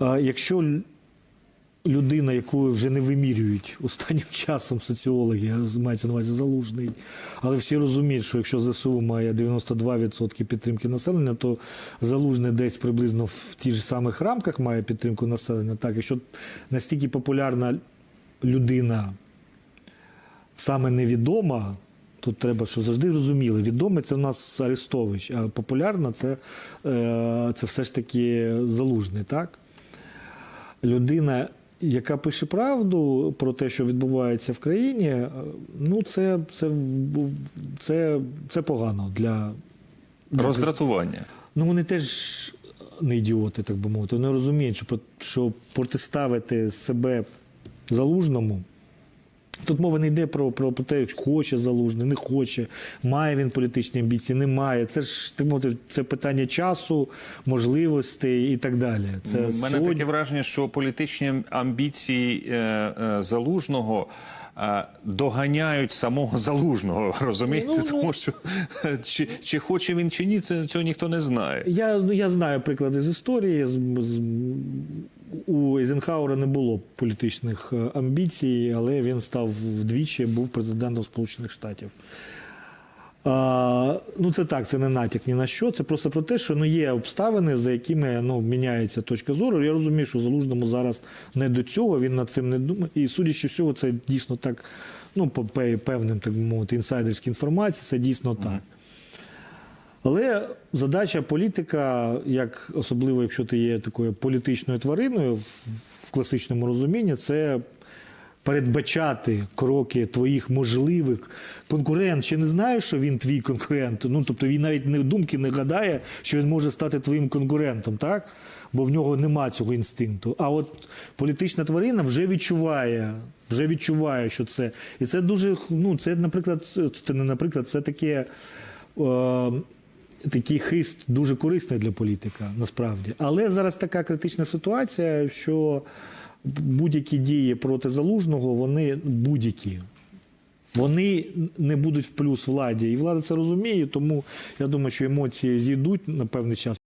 Якщо людина, яку вже не вимірюють останнім часом соціологи, мається на увазі залужний, але всі розуміють, що якщо ЗСУ має 92% підтримки населення, то залужний десь приблизно в ті ж самих рамках має підтримку населення. Так, якщо настільки популярна людина саме невідома, тут треба, що завжди розуміли. Відомий це в нас Арестович, а популярна це, е, це все ж таки залужний, так? Людина, яка пише правду про те, що відбувається в країні, е, ну це, це, це, це погано для. для Роздратування. Ну, вони теж не ідіоти, так би мовити. Вони розуміють, що, що протиставити себе залужному. Тут мова не йде про, про, про те, хоче залужний, не хоче, має він політичні амбіції, не має. Це ж це питання часу, можливостей і так далі. Це У мене сьогодні- таке враження, що політичні амбіції е, е, залужного. е, Доганяють самого залужного, розумієте? Ну, ну. Тому що чи, чи хоче він чи ні, це цього ніхто не знає. Я, ну, я знаю приклади з історії. З, з, у Ейзенхауера не було політичних е, амбіцій, але він став вдвічі, був президентом Сполучених Штатів. А, ну, це так, це не натяк ні на що. Це просто про те, що ну, є обставини, за якими ну, міняється точка зору. Я розумію, що залужному зараз не до цього, він над цим не думає. І судячи всього, це дійсно так, ну, по певним, так би мовити, інсайдерській інформації, це дійсно так. Але задача політика, як особливо, якщо ти є такою політичною твариною в, класичному розумінні, це передбачати кроки твоїх можливих конкурент. Ще не знає, що він твій конкурент. Ну тобто він навіть не думки не гадає, що він може стати твоїм конкурентом, так? Бо в нього нема цього інстинкту. А от політична тварина вже відчуває, вже відчуває, що це. І це дуже, ну, це, наприклад, це не наприклад, це таке. Е, такий хист дуже корисний для політика, насправді. Але зараз така критична ситуація, що будь-які дії проти залужного, вони будь-які. Вони не будуть в плюс владі. І влада це розуміє, тому я думаю, що емоції зійдуть на певний час.